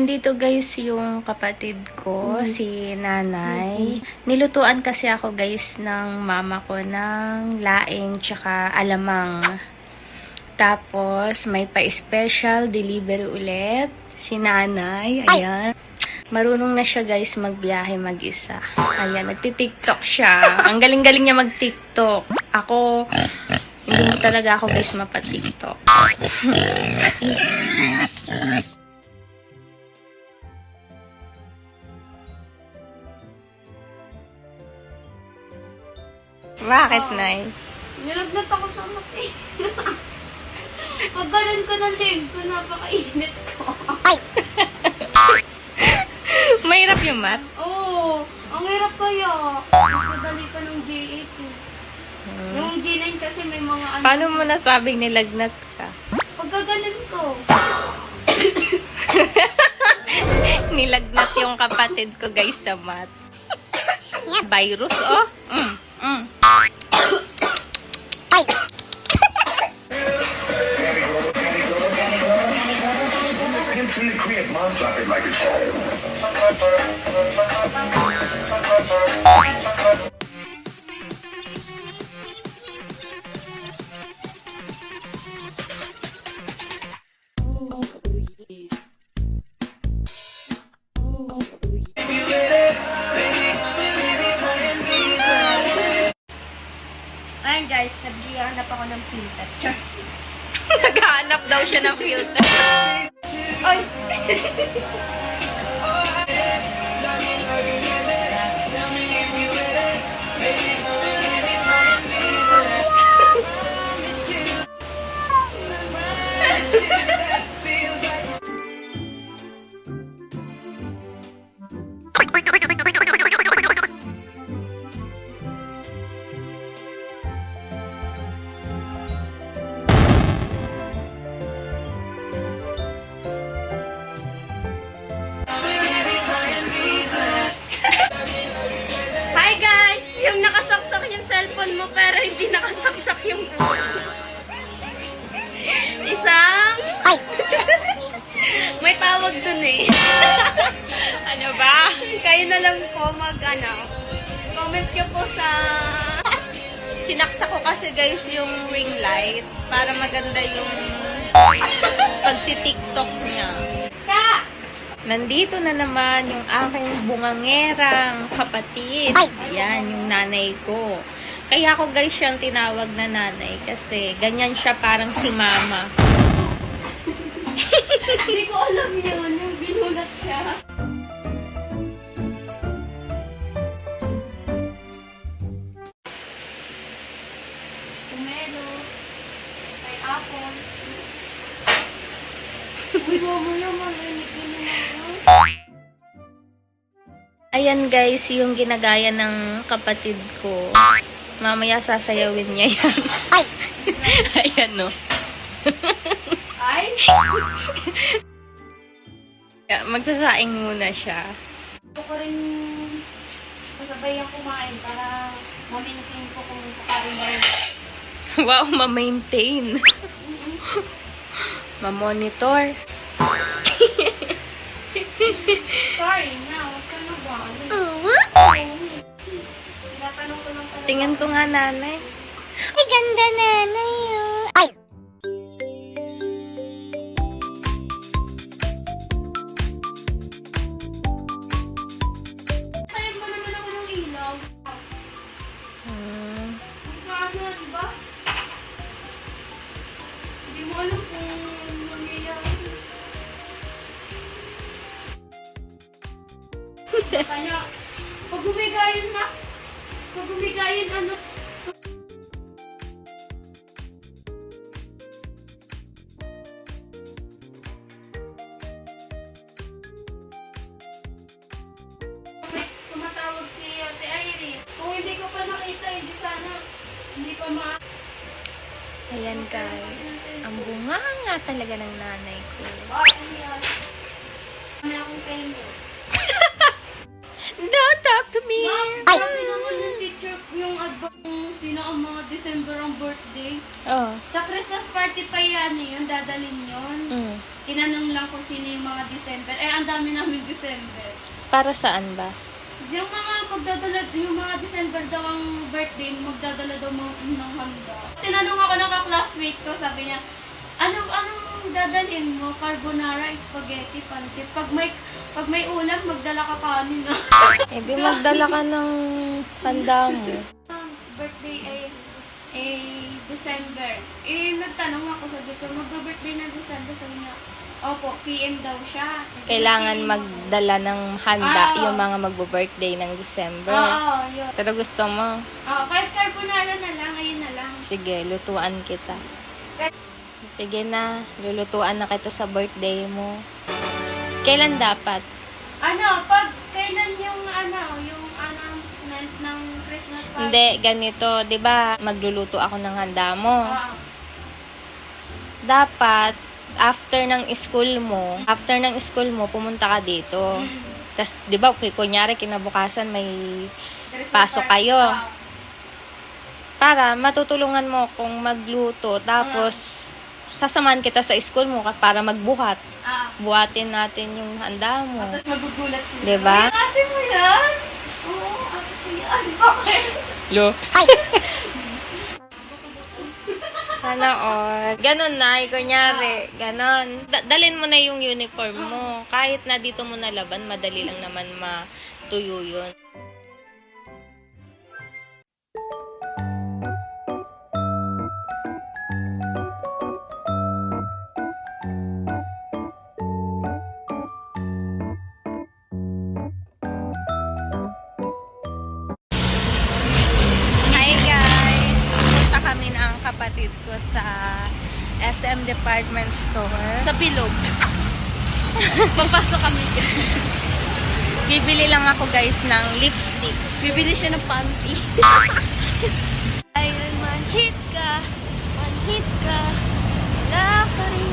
Nandito guys yung kapatid ko, si nanay. Nilutuan kasi ako guys ng mama ko ng laing tsaka alamang. Tapos may pa-special delivery ulit si nanay. Ayan. Marunong na siya guys magbiyahe mag-isa. Ayan, nagti-tiktok siya. Ang galing-galing niya mag-tiktok. Ako, hindi mo talaga ako guys mapatiktok. Bakit, Nay? Nilagnat ako sa mati. Pag ganun ko ng leg ko, napakainit ko. Mahirap yung mat. Oo, ang hirap kaya. Nagpadali ka ng J8 eh. Yung J9 kasi may mga ano. Paano mo nasabing nilagnat ka? Pagka ganun ko. Nilagnat yung kapatid ko guys sa mat. Virus, oh. Mm, mm. Him filter. Ay! Kayo na lang po mag ano, comment nyo po sa Sinaksa ko kasi guys yung ring light para maganda yung pagtitiktok niya. ka! Nandito na naman yung aking bungangerang kapatid. Yan, yung nanay ko. Kaya ako guys siyang tinawag na nanay kasi ganyan siya parang si mama. Hindi ko alam yun, yung binulat ka. Uy, naman. Ayan guys, yung ginagaya ng kapatid ko. Mamaya sasayawin niya yan. Ayan no. Ay! Yeah, Magsasaing muna siya. Gusto ko rin kasabay ang kumain para ma-maintain ko kung kakain ba rin. Wow, ma-maintain. Ma-monitor. Sorry na, huwag ka na ba? Tinatanong ko nga nanay. Ay, ganda nanay oh. Ayan guys. Ang bunga nga talaga ng nanay ko. Don't talk to me! Ma'am, sabi naman ng teacher ko yung advance sino ang mga December ang birthday. Oh. Sa Christmas party pa yan eh, yun, dadalhin yun. Mm. tinanong lang kung sino yung mga December. Eh, ang dami namin December. Para saan ba? Yung mga magdadala, yung mga December daw ang birthday, magdadala daw mo ng handa. Tinanong ako ng ka-classmate ko, sabi niya, ano, anong dadalhin mo? Carbonara, spaghetti, pansit. Pag may, pag may ulam, magdala ka kanin. Eh di magdala ka ng handa mo. Ang birthday ay ay December. Eh, nagtanong ako, sabi ko, mag-birthday na December. Sabi niya, opo, PM daw siya. Kailangan PM. magdala ng handa Ah. yung mga magbo-birthday ng December. Oo, yun. Pero gusto mo, Oo, kahit carbonara na lang, ayun na lang. sige, lutuan kita. Sige na, lulutuan na kita sa birthday mo. Kailan dapat? Ano, pag kailan yung ano, yung announcement ng Christmas party? Hindi, ganito, 'di ba? Magluluto ako ng handa mo. Oo. Dapat after ng school mo, after ng school mo, pumunta ka dito. Tapos, 'di ba, kunyari kinabukasan may Pasok kayo. Para matutulungan mo kung magluto tapos sasamahan kita sa school mo ka- para magbuhat. Ah. Buhatin natin yung handa mo. Tapos magugulat sila. Diba? Uy, ate mo yan? Oo, ate ko yan. Bakit? Lo. Sana all. Ganon na, kunyari. Ganon. Da- dalin mo na yung uniform mo. Kahit na dito mo nalaban, madali lang naman matuyo yun. Kapatid ko sa SM Department Store. Sa pilog. Papasok kami. Bibili lang ako guys ng lipstick. Bibili siya ng panty. Iron Man, hit ka. Man, hit ka. Wala ka rin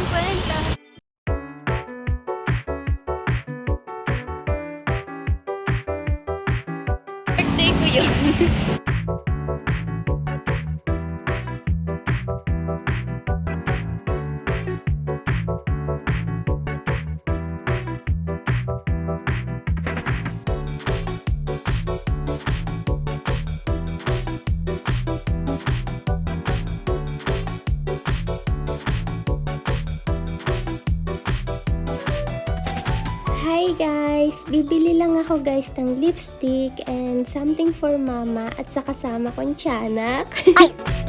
Bibili lang ako guys ng lipstick and something for mama at sa kasama kong tiyanak.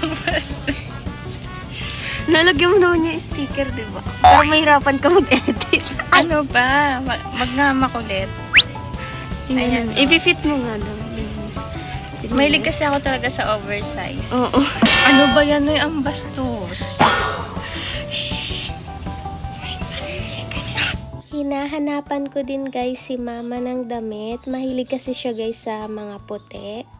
Nalagyan mo naman yung sticker, di ba? Para mahirapan ka mag-edit. Ano ba? Mag magngama kulit. Ayan. Ayan. I-fit mo nga daw. Mahilig kasi ako talaga sa oversize. Oo. Ano ba yan? Ay, ang bastos. Hinahanapan ko din guys si mama ng damit. Mahilig kasi siya guys sa mga puti.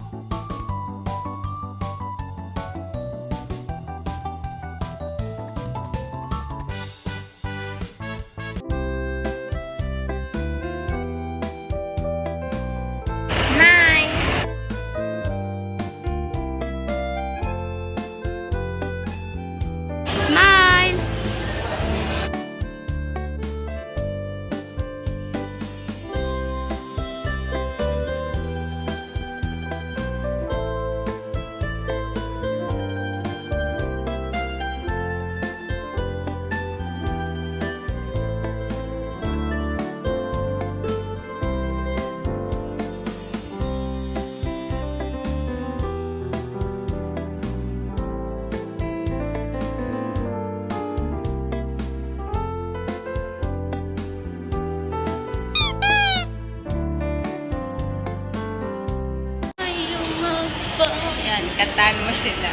kantaan mo sila.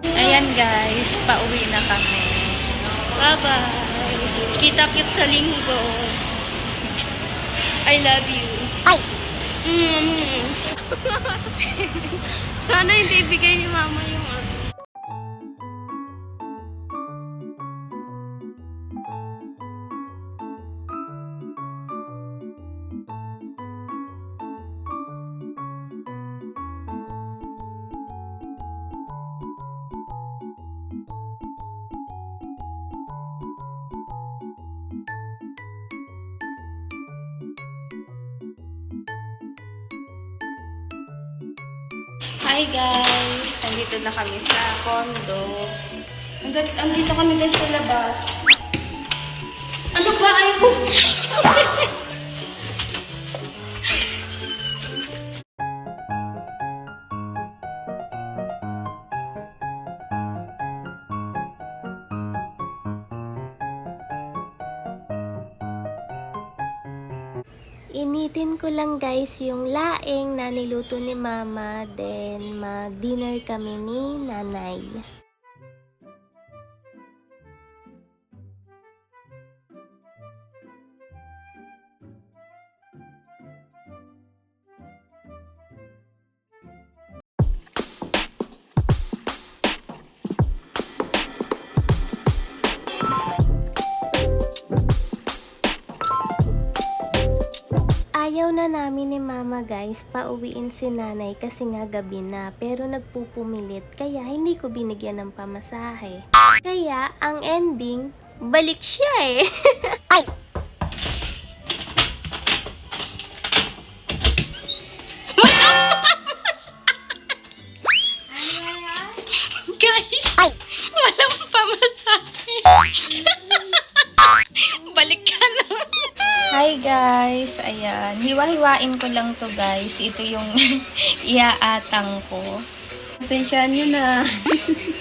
Ayan guys, pauwi na kami. Bye-bye. Kita-kit sa linggo. I love you. Ay! Mm. -hmm. Sana hindi ibigay ni mama yung Hi guys! Nandito na kami sa condo. Andito, andito kami guys sa labas. Ano ba? Ayaw ko. Initin ko lang guys yung laing na niluto ni mama, then mag-dinner kami ni nanay. Ayaw na namin ni mama guys, pauwiin si nanay kasi nga gabi na pero nagpupumilit kaya hindi ko binigyan ng pamasahe. Kaya ang ending, balik siya eh. Guys! Walang guys! Ayan. Hiwa-hiwain ko lang to guys. Ito yung iaatang ko. Pasensya nyo na.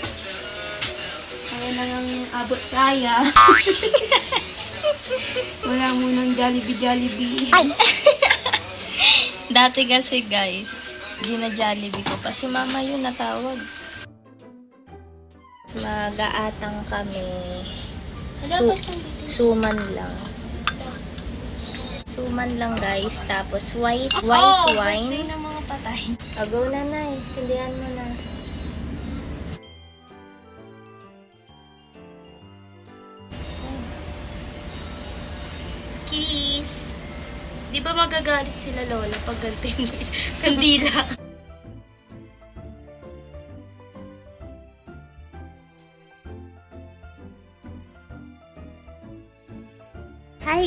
Kaya na lang abot kaya. Wala munang Jollibee-Jollibee. Dati kasi guys, gina-jollibee ko pa. Si mama yun natawag. Mag-aatang kami. Su- suman lang. Suman lang guys. Tapos white, white wine. ng mga patay. O, go na, Nay. Sindihan mo na. Kiss! Di ba magagalit sila lola pag ganito yung kandila?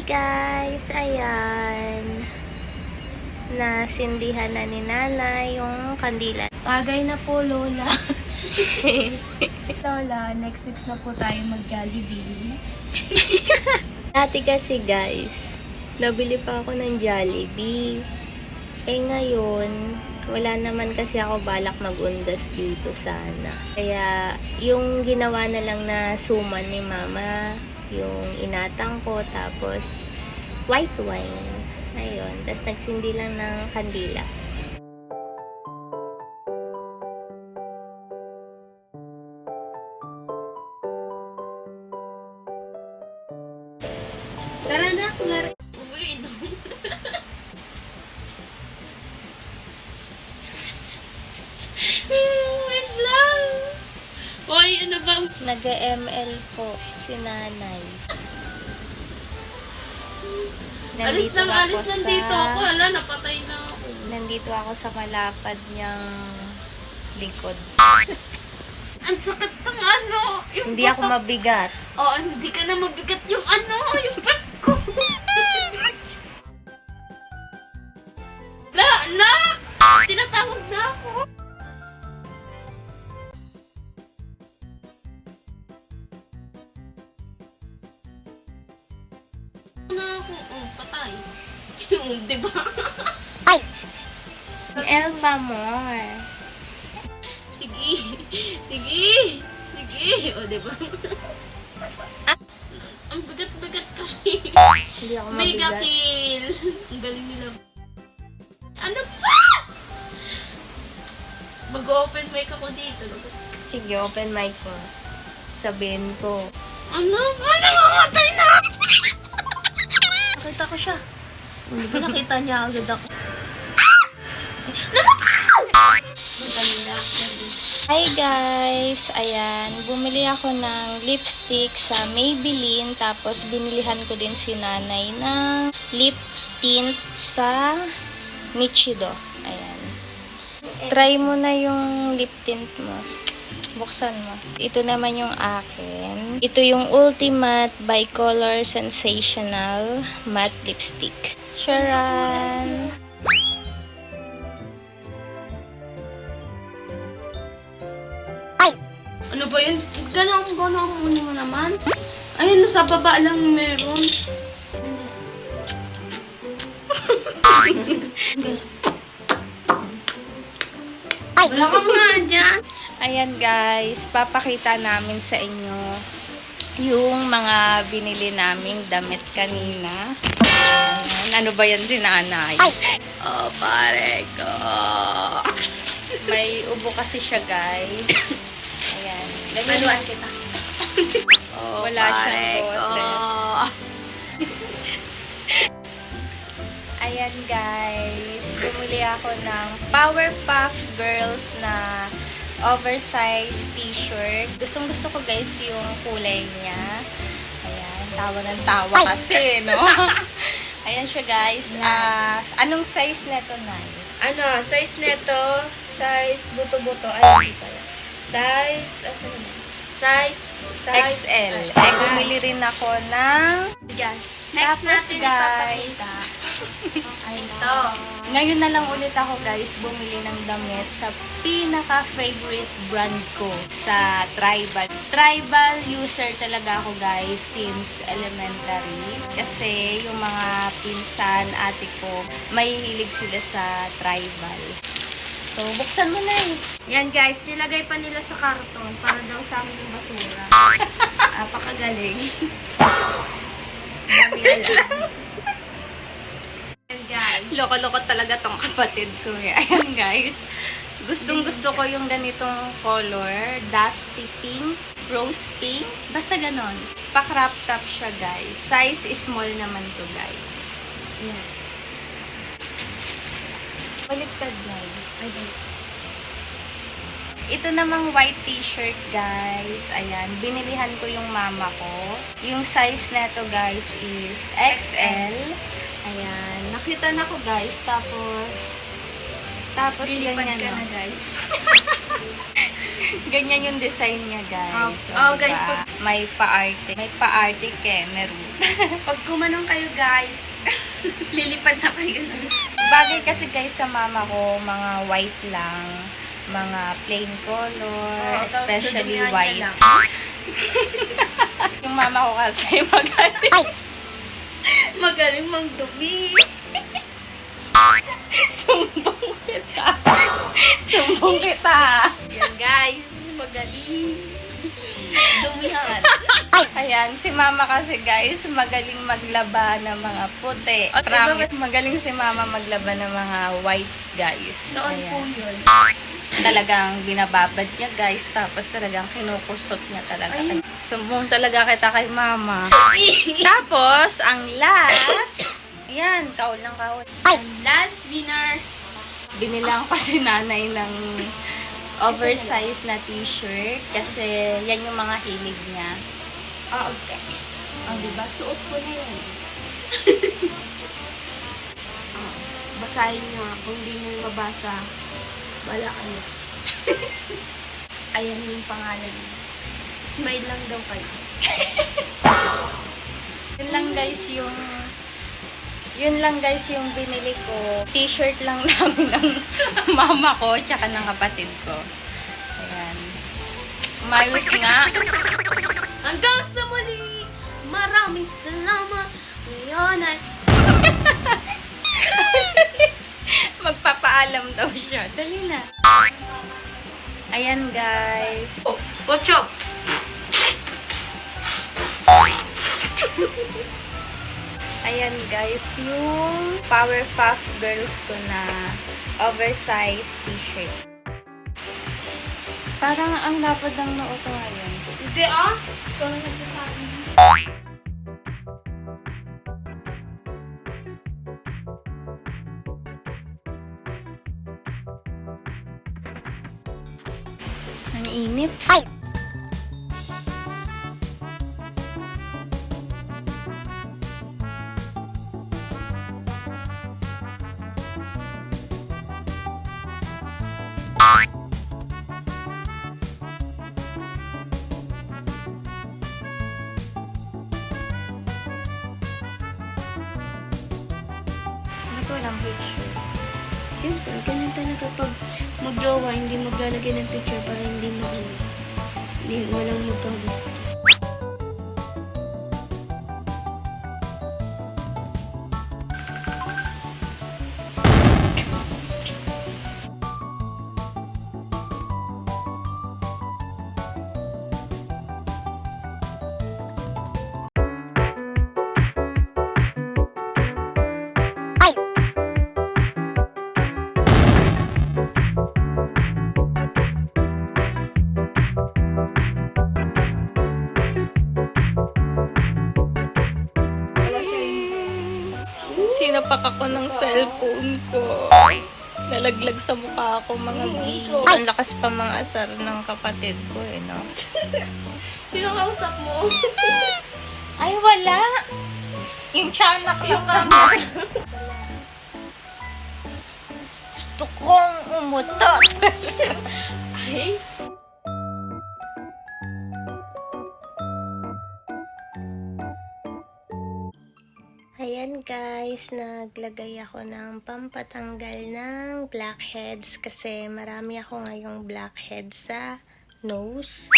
Guys! Ayan. Nasindihan na ni Nanay yung kandila. Tagay na po, Lola. Lola, next week na po tayo mag-Jollibee. Dati kasi guys, nabili pa ako ng Jollibee. Eh ngayon, wala naman kasi ako balak magundas dito sana. Kaya yung ginawa na lang na suman ni mama, yung inatang ko, tapos white wine. Ayun, tapos nagsindi lang ng kandila. Alis Nandito lang, ako alis sa- dito ako. Hala, napatay na ako. Nandito ako sa malapad niyang likod. Ang sakit ng ano. Yung Hindi ako mabigat. Oo, hindi ka na mabigat yung ano, yung pet ko. La, na! Tinatawag na ako. di ba? Elma more. Sige, sige, sige. O, di ba? Ang bigat-bigat kasi. Hindi ako Mega mabigat. kill! Ang galing nila. Ano pa? Mag-open mic ako dito. Sige, open mic ko. Sabihin ko. Ano? Ano? Mamatay na! Nakita ko siya. Nakita niya agad ako? Hi guys! Ayan, bumili ako ng lipstick sa Maybelline tapos binilihan ko din si nanay ng lip tint sa Nichido. Ayan. Try mo na yung lip tint mo. Buksan mo. Ito naman yung akin. Ito yung Ultimate Bicolor Sensational Matte Lipstick. Charan! Ano ba yun? Ganang, ganang muna mo naman. Ayun, nasa baba lang meron. Wala kang nga dyan. Ayan guys, papakita namin sa inyo yung mga binili naming damit kanina. Ano ba yan si nanay? Oh, pare ko. May ubo kasi siya guys. Ayan. Maluan kita. Oh, Wala siyang boses. Ayan guys, bumili ako ng Powerpuff Girls na oversized t-shirt. Gustong gusto ko guys yung kulay niya. Ayan, tawa ng tawa kasi, no? Ayan siya guys. Ah, anong size neto na? Ano, size neto, size buto-buto. Ay, hindi pala. Size, asan na? Size, size. XL. Ay, bumili rin ako ng Yes. Tapos, Next natin guys, ipapakita. Ito. Ngayon na lang ulit ako guys bumili ng damit sa pinaka-favorite brand ko sa Tribal. Tribal user talaga ako guys since elementary. Kasi yung mga pinsan, ate ko, may hilig sila sa Tribal. So, buksan mo na eh. Yan guys, nilagay pa nila sa karton para daw sa amin yung basura. Apakagaling. Dami alam. Loko-loko talaga tong kapatid ko eh. Ayan guys. Gustong gusto ko yung ganitong color. Dusty pink, rose pink. Basta ganon. Pa-crop top siya guys. Size small naman to guys. Yan. Baliktad guys. Ay. Ito namang white t-shirt guys. Ayan. Binilihan ko yung mama ko. Yung size neto guys is XL. Ayan. Nakita na ko guys. Tapos, tapos Lilipad ganyan ka no? na guys. Ganyan yung design niya, guys. Oh, oh, diba? guys, pag- May pa-arte. May pa-arte Kemeru. Pag kumanong kayo guys, lilipad na kayo. Bagay kasi guys sa mama ko, mga white lang. Mga plain color. Tapos especially white. yung mama ko kasi magaling. Magaling magdumi. Sumbong kita. Sumbong kita. Yan guys, magaling. Dumihan. Ayan, si mama kasi guys, magaling maglaba ng mga puti. At Promise, magaling si mama maglaba ng mga white guys. Noon Ayan. po yun. Talagang binababad niya guys. Tapos talagang kinukusot niya talaga. Sumbong talaga kita kay mama. Tapos ang last. Yan kaul ng kaul last winner, binilang ko si nanay ng oversized na t-shirt kasi yan yung mga hilig niya. Oo, guys. Ang diba? Suot ko na yan. Ah, basahin nga. Kung hindi nyo mabasa, wala kayo. Ayan yung pangalan niya. Smile lang daw kayo. yun lang guys yung yun lang guys yung binili ko t-shirt lang namin ng mama ko tsaka ng kapatid ko ayan Mayos nga Hanggang sa muli, maraming salamat. Ngayon ay... Magpapaalam daw siya. Dali na. Ayan, guys. Oh, watch out! Ayan, guys. Yung Powerpuff Girls ko na oversized t-shirt. Parang ang lapad ng noo ko ngayon. Hindi ah. Ang init. Ano Hindi, walang magkagusto. Sinapak ako ng cellphone ko. Nalaglag sa mukha ako mga gigo. Ang lakas pa mga asar ng kapatid ko eh, no? Sino kausap mo? Ay, wala! Yung tiyanak lang kami. Gusto kong umutot. Ay, Guys, naglagay ako ng pampatanggal ng blackheads kasi marami ako ngayong blackheads sa nose.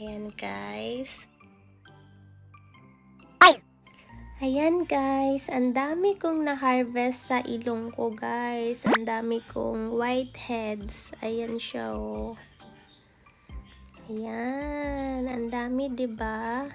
Ayan guys. Ayan guys, ang dami kong na-harvest sa ilong ko guys. Ang dami kong whiteheads. Ayan siya oh. Ayan, ang dami 'di ba?